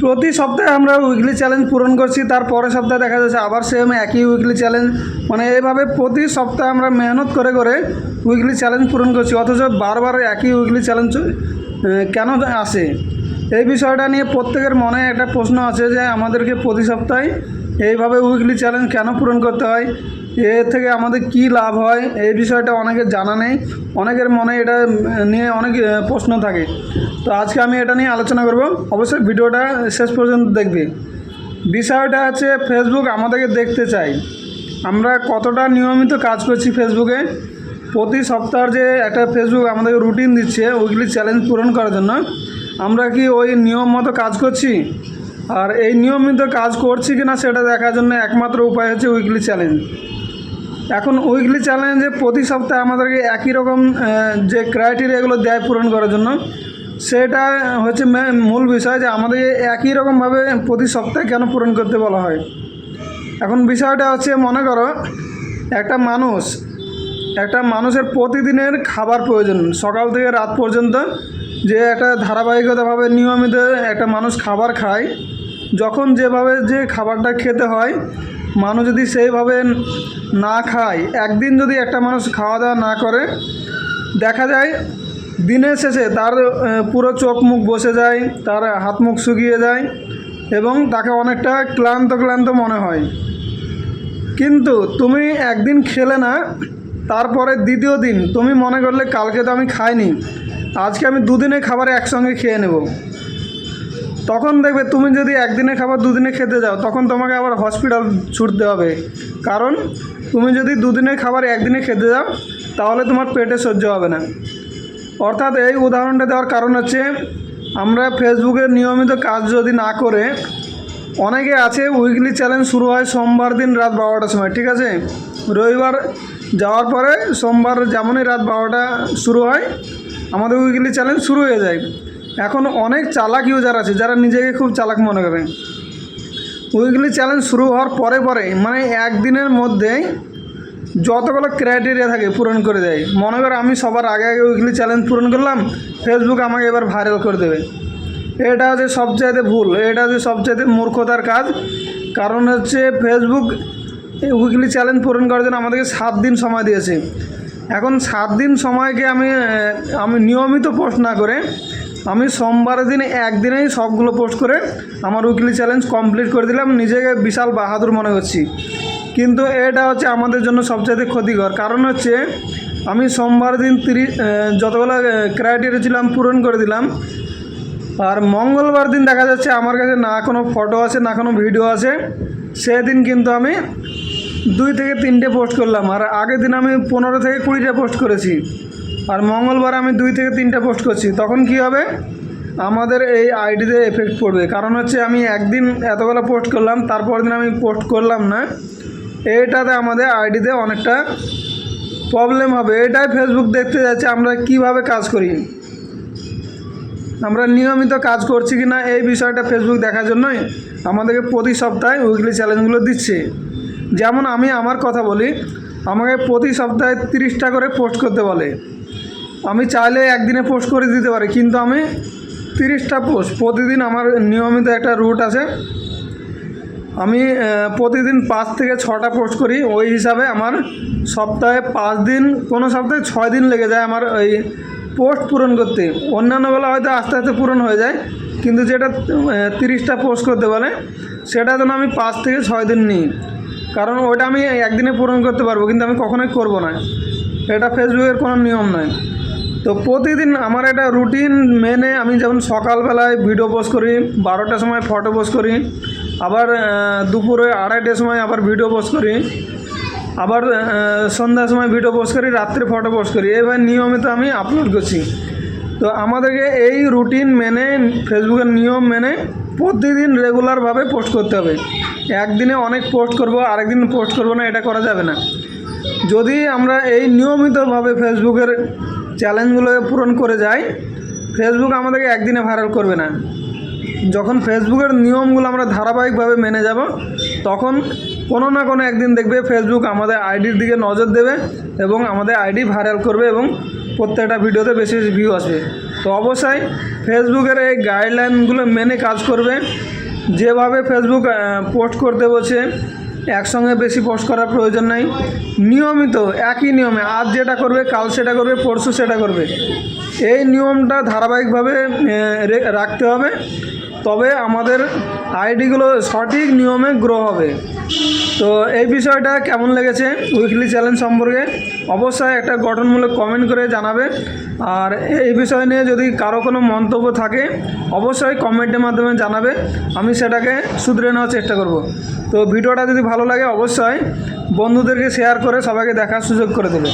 প্রতি সপ্তাহে আমরা উইকলি চ্যালেঞ্জ পূরণ করছি, তার পরের সপ্তাহে দেখা যাচ্ছে আবার সেম একই উইকলি চ্যালেঞ্জ মানে এইভাবে প্রতি সপ্তাহে আমরা মেহনত করে করে উইকলি চ্যালেঞ্জ পূরণ করছি, অথচ বারবার একই উইকলি চ্যালেঞ্জ কেন আসে? এই বিষয়টা নিয়ে প্রত্যেকের মনে একটা প্রশ্ন আছে যে আমাদেরকে প্রতি সপ্তাহে এইভাবে উইকলি চ্যালেঞ্জ কেন পূরণ করতে হয়? এ থেকে আমাদের কি লাভ হয়? এই বিষয়টা অনেকের জানা নেই। অনেকের মনে এটা নিয়ে অনেক প্রশ্ন থাকে। তো আজকে আমি এটা নিয়ে আলোচনা করব। অবশ্যই ভিডিওটা শেষ পর্যন্ত দেখবে। বিষয়টা হচ্ছে ফেসবুক আমাদেরকে দেখতে চাই আমরা কতটা নিয়মিত কাজ করছি ফেসবুকে প্রতি সপ্তাহের যে একটা ফেসবুক আমাদেরকে রুটিন দিচ্ছে উইকলি চ্যালেঞ্জ পূরণ করার জন্য। আমরা কি ওই নিয়ম মতো কাজ করছি? আর এই নিয়মিত কাজ করছি কি না সেটা দেখার জন্য একমাত্র উপায় হচ্ছে উইকলি চ্যালেঞ্জ এখন উইকলি চ্যালেঞ্জে প্রতি সপ্তাহে আমাদেরকে একই রকম যে ক্রাইটেরিয়াগুলো দেয় পূরণ করার জন্য, সেটা হচ্ছে মূল বিষয় যে আমাদের একই রকমভাবে প্রতি সপ্তাহে কেন পূরণ করতে বলা হয়। এখন বিষয়টা হচ্ছে, মনে করো, একটা মানুষ, একটা মানুষের প্রতিদিনের খাবার প্রয়োজন, সকাল থেকে রাত পর্যন্ত যে একটা ধারাবাহিকতাভাবে নিয়মিত একটা মানুষ খাবার খায়, যখন যেভাবে যে খাবারটা খেতে হয় মানুষ যদি সেইভাবে না খায়, একদিন যদি একটা মানুষ খাওয়া দাওয়া না করে, দেখা যায় দিনের শেষে তার পুরো চোখ মুখ বসে যায়, তার হাত মুখ শুকিয়ে যায় এবং তাকে অনেকটা ক্লান্ত ক্লান্ত মনে হয়। কিন্তু তুমি একদিন খেলে না, তারপরে দ্বিতীয় দিন তুমি মনে করলে, কালকে তো আমি খাইনি, আজকে আমি দুদিনে খাবার একসঙ্গে খেয়ে নেব। তখন দেখবে তুমি যদি একদিনে খাবার দুদিনে খেতে যাও, তখন তোমাকে আবার হসপিটাল ছুটতে হবে। কারণ তুমি যদি দুদিনের খাবার একদিনে খেতে যাও, তাহলে তোমার পেটে সহ্য হবে না। অর্থাৎ এই উদাহরণটা দেওয়ার কারণ হচ্ছে, আমরা ফেসবুকে নিয়মিত কাজ যদি না করে, অনেকে আছে উইকলি চ্যালেঞ্জ শুরু হয় সোমবার দিন রাত বারোটার সময়, ঠিক আছে? রবিবার যাওয়ার পরে সোমবার যেমনই রাত বারোটা শুরু হয়, আমাদের উইকলি চ্যালেঞ্জ শুরু হয়ে যায়। এখন অনেক চালাক ইউজার আছে যারা নিজেকে খুব চালাক মনে করে। উইকলি চ্যালেঞ্জ শুরু হওয়ার পরে পরে মানে একদিনের মধ্যেই যতগুলো ক্রাইটেরিয়া থাকে পূরণ করে দেয়। মনে করে আমি সবার আগে আগে উইকলি চ্যালেঞ্জ পূরণ করলাম ফেসবুক আমাকে এবার ভাইরাল করে দেবে। এটা হচ্ছে সবচাইতে ভুল, এটা হচ্ছে সবচাইতে মূর্খতার কাজ। কারণ হচ্ছে ফেসবুক এই উইকলি চ্যালেঞ্জ পূরণ করার জন্য আমাদেরকে সাত দিন সময় দিয়েছে। এখন সাত দিন সময়কে আমি আমি নিয়মিত পোস্ট না করে আমি সোমবারের দিন একদিনেই সবগুলো পোস্ট করে আমার উইকলি চ্যালেঞ্জ কমপ্লিট করে দিলাম। নিজেকে বিশাল বাহাদুর মনে করছি কিন্তু এটা হচ্ছে আমাদের জন্য সবচাইতে ক্ষতিকর। কারণ হচ্ছে আমি সোমবার দিন তিরিশ যতগুলো ক্রাইটেরিয়া ছিল আমি পূরণ করে দিলাম। আর মঙ্গলবার দিন দেখা যাচ্ছে আমার কাছে না কোনো ফটো আছে, না কোনো ভিডিও আছে। সেদিন কিন্তু আমি দুই থেকে তিনটে পোস্ট করলাম। আর আগের দিন আমি পনেরো থেকে কুড়িটা পোস্ট করেছি। আর মঙ্গলবার আমি দুই থেকে তিনটা পোস্ট করছি। তখন কি হবে? আমাদের এই আইডিতে এফেক্ট পড়বে। কারণ হচ্ছে আমি একদিন এতগুলো পোস্ট করলাম তারপর দিন আমি পোস্ট করলাম না। এটাতে আমাদের আইডিতে অনেকটা প্রবলেম হবে। এটাই ফেসবুক দেখতে যাচ্ছে, আমরা কীভাবে কাজ করি? আমরা নিয়মিত কাজ করছি কি না এই বিষয়টা ফেসবুক দেখার জন্যই আমাদেরকে প্রতি সপ্তাহে উইকলি চ্যালেঞ্জগুলো দিচ্ছে। যেমন আমি আমার কথা বলি, আমাকে প্রতি সপ্তাহে তিরিশটা করে পোস্ট করতে বলে। আমি চাইলে একদিনে পোস্ট করে দিতে পারি, কিন্তু আমি তিরিশটা পোস্ট প্রতিদিন আমার নিয়মিত একটা রুট আছে। আমি প্রতিদিন পাঁচ থেকে ছটা পোস্ট করি। ওই হিসাবে আমার সপ্তাহে পাঁচ দিন, কোনো সপ্তাহে ছয় দিন লেগে যায় আমার ওই পোস্ট পূরণ করতে। অন্যান্যগুলো হয়তো আস্তে আস্তে পূরণ হয়ে যায়, কিন্তু যেটা তিরিশটা পোস্ট করতে বলে সেটা যেন আমি পাঁচ থেকে ছয় দিন নিই। কারণ ওটা আমি একদিনে পূরণ করতে পারব, কিন্তু আমি কখনোই করব না। এটা ফেসবুকের কোনো নিয়ম নয়। তো প্রতিদিন আমার একটা রুটিন মেনে আমি যেমন সকালবেলায় ভিডিও পোস্ট করি, বারোটার সময় ফটো পোস্ট করি, আবার দুপুরে আড়াইটার সময় আবার ভিডিও পোস্ট করি, আবার সন্ধ্যার সময় ভিডিও পোস্ট করি, রাত্রে ফটো পোস্ট করি, এবার নিয়মিত আমি আপলোড করছি। তো আমাদেরকে এই রুটিন মেনে ফেসবুকের নিয়ম মেনে প্রতিদিন রেগুলারভাবে পোস্ট করতে হবে। একদিনে অনেক পোস্ট করব করব আরেকদিন পোস্ট করব না, এটা করা যাবে না। যদি আমরা এই নিয়মিতভাবে ফেসবুকের চ্যালেঞ্জগুলো পূরণ করে যাই ফেসবুক আমাদেরকে একদিনে ভাইরাল করবে না। যখন ফেসবুকের নিয়মগুলো আমরা ধারাবাহিকভাবে মেনে যাব, তখন কোনো না কোনো একদিন দেখবে ফেসবুক আমাদের আইডির দিকে নজর দেবে এবং আমাদের আইডি ভাইরাল করবে এবং প্রত্যেকটা ভিডিওতে বেশি ভিউ আসবে। তো অবশ্যই ফেসবুকের এই গাইডলাইনগুলো মেনে কাজ করবে। যেভাবে ফেসবুক পোস্ট করতে বলছে একসঙ্গে বেশি পোস্ট করার প্রয়োজন নেই। নিয়মিত একই নিয়মে, আজ যেটা করবে, কাল সেটা করবে, পরশু সেটা করবে। এই নিয়মটা ধারাবাহিকভাবে রাখতে হবে। তবে আমাদের আইডিগুলো সঠিক নিয়মে গ্রো হবে। তো এই বিষয়টা কেমন লেগেছে উইকলি চ্যালেঞ্জ সম্পর্কে? অবশ্যই একটা গঠনমূলক কমেন্ট করে জানাবে। আর এই বিষয় নিয়ে যদি কারও কোনো মন্তব্য থাকে, অবশ্যই কমেন্টের মাধ্যমে জানাবে। আমি সেটাকে শুধরে নেওয়ার চেষ্টা করব। তো ভিডিওটা যদি ভালো লাগে, অবশ্যই বন্ধুদেরকে শেয়ার করে সবাইকে দেখার সুযোগ করে দেবে।